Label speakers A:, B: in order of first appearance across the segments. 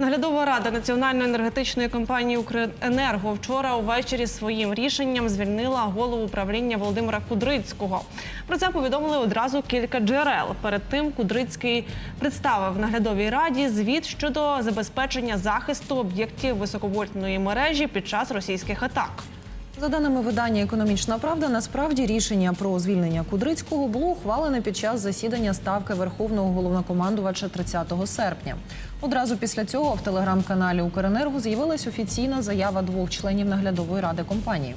A: Наглядова рада національної енергетичної компанії «Укренерго» вчора увечері своїм рішенням звільнила голову управління Володимира Кудрицького. Про це повідомили одразу кілька джерел. Перед тим Кудрицький представив наглядовій раді звіт щодо забезпечення захисту об'єктів високовольтної мережі під час російських атак.
B: За даними видання Економічна правда, насправді рішення про звільнення Кудрицького було ухвалене під час засідання ставки Верховного головнокомандувача 30 серпня. Одразу після цього в телеграм-каналі Укренерго з'явилась офіційна заява двох членів наглядової ради компанії.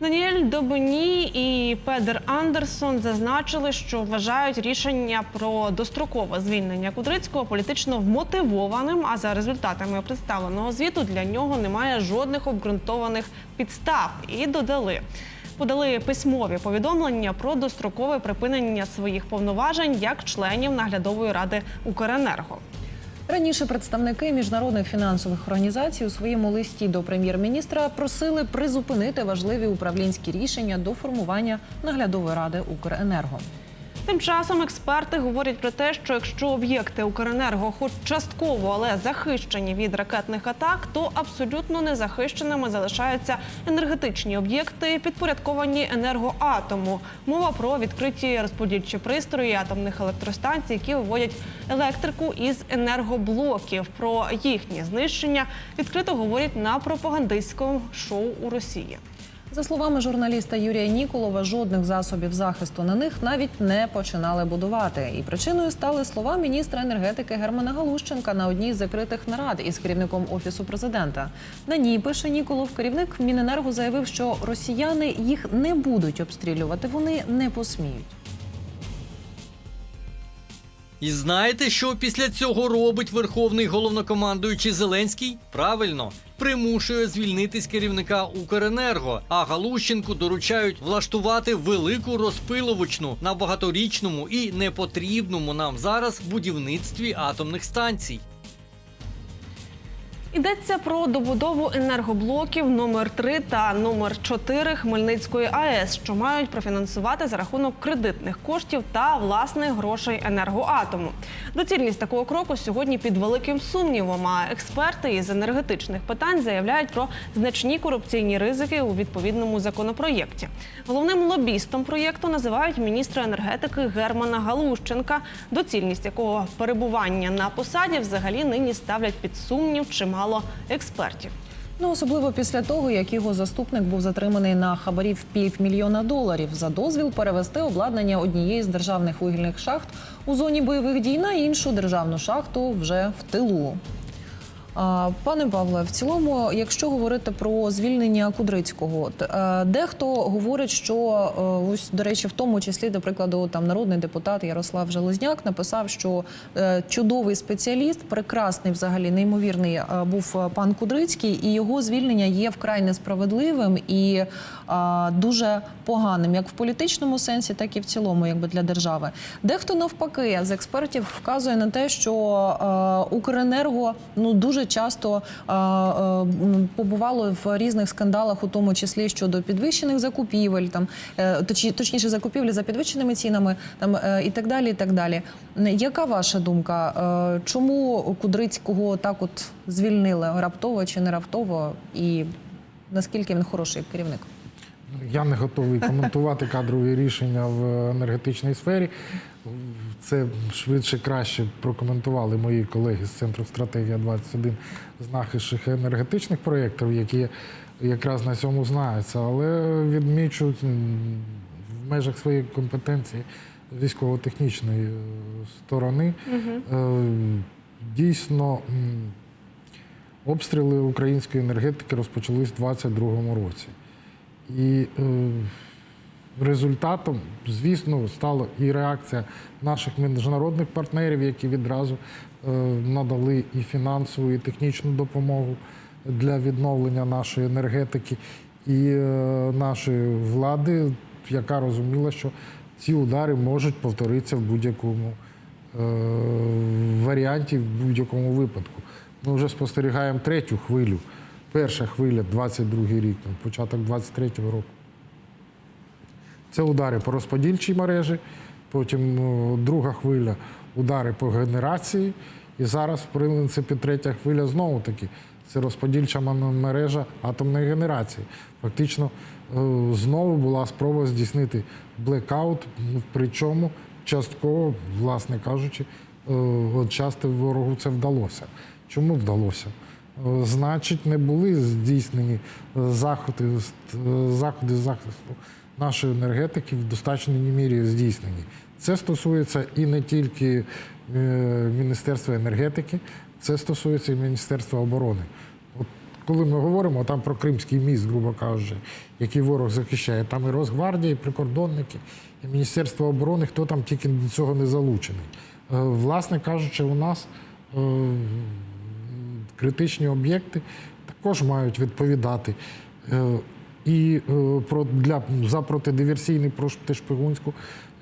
A: Даніель Добені і Педер Андерсон зазначили, що вважають рішення про дострокове звільнення Кудрицького політично вмотивованим. А за результатами представленого звіту для нього немає жодних обґрунтованих підстав. І додали. Подали письмові повідомлення про дострокове припинення своїх повноважень як членів наглядової ради Укренерго.
B: Раніше представники міжнародних фінансових організацій у своєму листі до прем'єр-міністра просили призупинити важливі управлінські рішення до формування наглядової ради Укренерго.
A: Тим часом експерти говорять про те, що якщо об'єкти Укренерго хоч частково, але захищені від ракетних атак, то абсолютно незахищеними залишаються енергетичні об'єкти, підпорядковані енергоатому. Мова про відкриті розподільчі пристрої атомних електростанцій, які виводять електрику із енергоблоків. Про їхнє знищення відкрито говорять на пропагандистському шоу у Росії.
B: За словами журналіста Юрія Ніколова, жодних засобів захисту на них навіть не починали будувати. І причиною стали слова міністра енергетики Германа Галущенка на одній з закритих нарад із керівником офісу президента. На ній пише Ніколов. Керівник Міненерго заявив, що росіяни їх не будуть обстрілювати. Вони не посміють.
C: І знаєте, що після цього робить верховний головнокомандуючий Зеленський? Правильно, примушує звільнитись керівника Укренерго, а Галущенку доручають влаштувати велику розпиловочну на багаторічному і непотрібному нам зараз будівництві атомних станцій.
A: Йдеться про добудову енергоблоків номер 3 та номер 4 Хмельницької АЕС, що мають профінансувати за рахунок кредитних коштів та власних грошей енергоатому. Доцільність такого кроку сьогодні під великим сумнівом. А експерти із енергетичних питань заявляють про значні корупційні ризики у відповідному законопроєкті. Головним лобістом проєкту називають міністра енергетики Германа Галущенка, доцільність якого перебування на посаді взагалі нині ставлять під сумнів чимало експертів.
B: Ну, особливо після того, як його заступник був затриманий на хабарі в півмільйона доларів за дозвіл перевести обладнання однієї з державних вугільних шахт у зоні бойових дій на іншу державну шахту вже в тилу. Пане Павле, в цілому, якщо говорити про звільнення Кудрицького, е, дехто говорить, що е, ось до речі, в тому числі, до прикладу, там народний депутат Ярослав Железняк написав, що е, чудовий спеціаліст, прекрасний, взагалі неймовірний був пан Кудрицький, і його звільнення є вкрай несправедливим і дуже поганим, як в політичному сенсі, так і в цілому, якби для держави. Дехто навпаки з експертів вказує на те, що Укренерго ну дуже часто е, е, побувало в різних скандалах, у тому числі щодо підвищених закупівель, там е, точніше закупівлі за підвищеними цінами, там і так далі. І так далі. Яка ваша думка? Чому Кудрицького так от звільнили раптово чи не раптово? І наскільки він хороший керівник?
D: Я не готовий коментувати кадрові рішення в енергетичній сфері. Це швидше краще прокоментували мої колеги з центру стратегія 21 з нахищих енергетичних проєктів, які якраз на цьому знаються. Але відмічу в межах своєї компетенції військово-технічної е, сторони. Е, Дійсно, обстріли української енергетики розпочались у 2022 році. І е, результатом, звісно, стала і реакція наших міжнародних партнерів, які відразу е, надали і фінансову, і технічну допомогу для відновлення нашої енергетики, і е, нашої влади, яка розуміла, що ці удари можуть повторитися в будь-якому е, варіанті, в будь-якому випадку. Ми вже спостерігаємо третю хвилю. Перша хвиля 22-й рік, початок 23-го року. Це удари по розподільчій мережі, потім друга хвиля удари по генерації, І зараз, в принципі, третя хвиля знову таки. Це розподільча мережа атомної генерації. Фактично е, знову була спроба здійснити блекаут, причому частково, власне кажучи, е, часто ворогу це вдалося. Чому вдалося? Е, Значить, не були здійснені е, заходи, е, заходи захисту нашої енергетики в достатньой мірі здійснені. Це стосується і не тільки е, Міністерства енергетики, це стосується і Міністерства оборони. От коли ми говоримо там про Кримський міст, грубо кажучи, який ворог захищає, там і Росгвардія, і прикордонники, і Міністерство оборони, хто там тільки до цього не залучений. Е, Власне кажучи, у нас е, критичні об'єкти також мають відповідати. І е, про для за протидиверсійну протишпигунську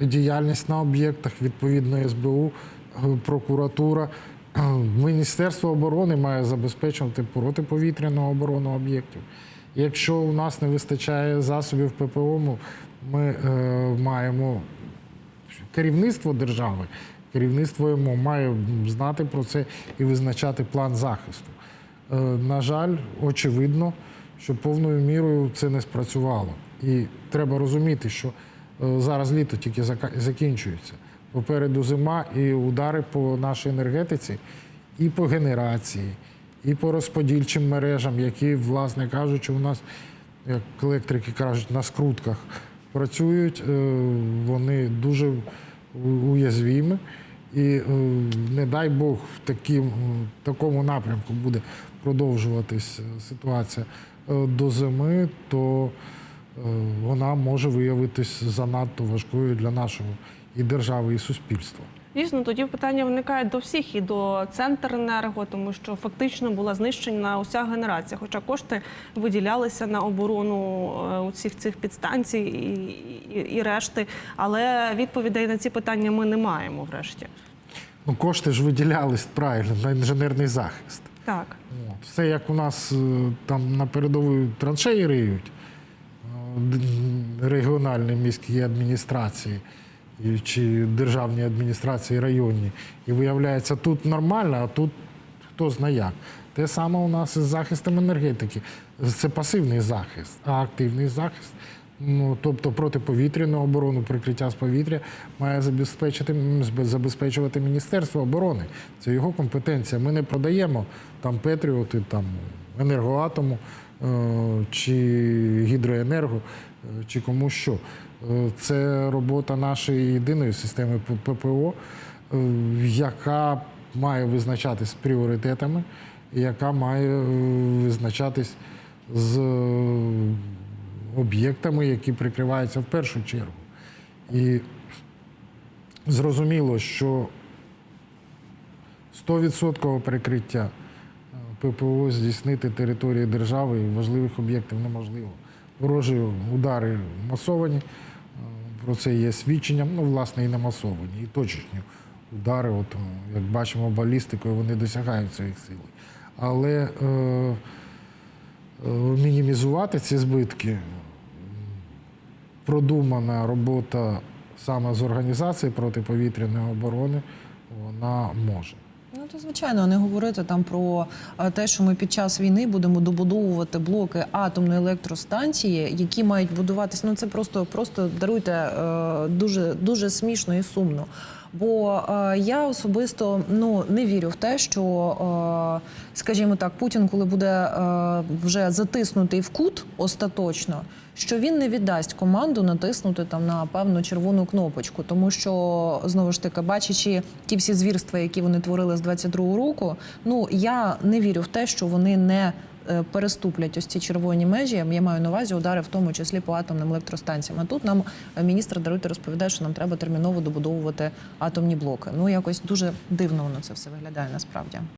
D: діяльність на об'єктах відповідно СБУ, е, прокуратура. Е, Міністерство оборони має забезпечувати протиповітряну оборону об'єктів. Якщо у нас не вистачає засобів ППО, ми е, маємо керівництво держави, керівництво йому має знати про це і визначати план захисту. Е, На жаль, очевидно, що повною мірою це не спрацювало. І треба розуміти, що е, зараз літо тільки закінчується. Попереду зима і удари по нашій енергетиці, і по генерації, і по розподільчим мережам, які, власне кажучи, у нас, як електрики кажуть, на скрутках працюють, е, вони дуже у- уязвімі. І е, не дай Бог в такому напрямку буде продовжуватись ситуація до зими, то е, вона може виявитись занадто важкою для нашого і держави, і суспільства.
A: Дійсно, тоді питання виникають до всіх і до Центренерго, тому що фактично була знищена уся генерація. Хоча кошти виділялися на оборону е, усіх цих підстанцій і, і, і решти. Але відповідей на ці питання ми не маємо врешті.
D: Ну, кошти ж виділялись правильно на інженерний захист.
A: Так.
D: От. Все як у нас е, там на передовій траншеї риють, е, регіональні міські адміністрації чи державні адміністрації районні. І виявляється, тут нормально, а тут хто знає як. Те саме у нас із захистом енергетики. Це пасивний захист, а активний захист. Ну, тобто протиповітряну оборону, прикриття з повітря має забезпечити, забезпечувати Міністерство оборони. Це його компетенція. Ми не продаємо там Петріоти, там енергоатому е, чи гідроенерго, е, чи кому що. Е, Це робота нашої єдиної системи ППО, яка має визначатись пріоритетами, яка має визначатись з об'єктами, які прикриваються в першу чергу. І зрозуміло, що 100% прикриття е, ППО здійснити території держави і важливих об'єктів неможливо. Ворожі удари масовані, е, про це є свідчення, ну, власне, і не масовані, і точечні удари, от, е, як бачимо, балістикою вони досягають своїх сил. Але е, е, мінімізувати ці збитки продумана робота саме з організації протиповітряної оборони, вона може.
B: Ну то звичайно, не говорити там про е, те, що ми під час війни будемо добудовувати блоки атомної електростанції, які мають будуватись. Ну це просто, просто даруйте е, дуже дуже смішно і сумно. Бо е, я особисто ну не вірю в те, що, е, скажімо так, Путін, коли буде е, вже затиснутий в кут остаточно, що він не віддасть команду натиснути там на певну червону кнопочку, тому що знову ж таки, бачачи ті всі звірства, які вони творили з 22-го року, ну я не вірю в те, що вони не е, переступлять ось ці червоні межі. Я маю на увазі удари, в тому числі по атомним електростанціям. А тут нам міністр Даруйте розповідає, що нам треба терміново добудовувати атомні блоки. Ну якось дуже дивно воно це все виглядає насправді.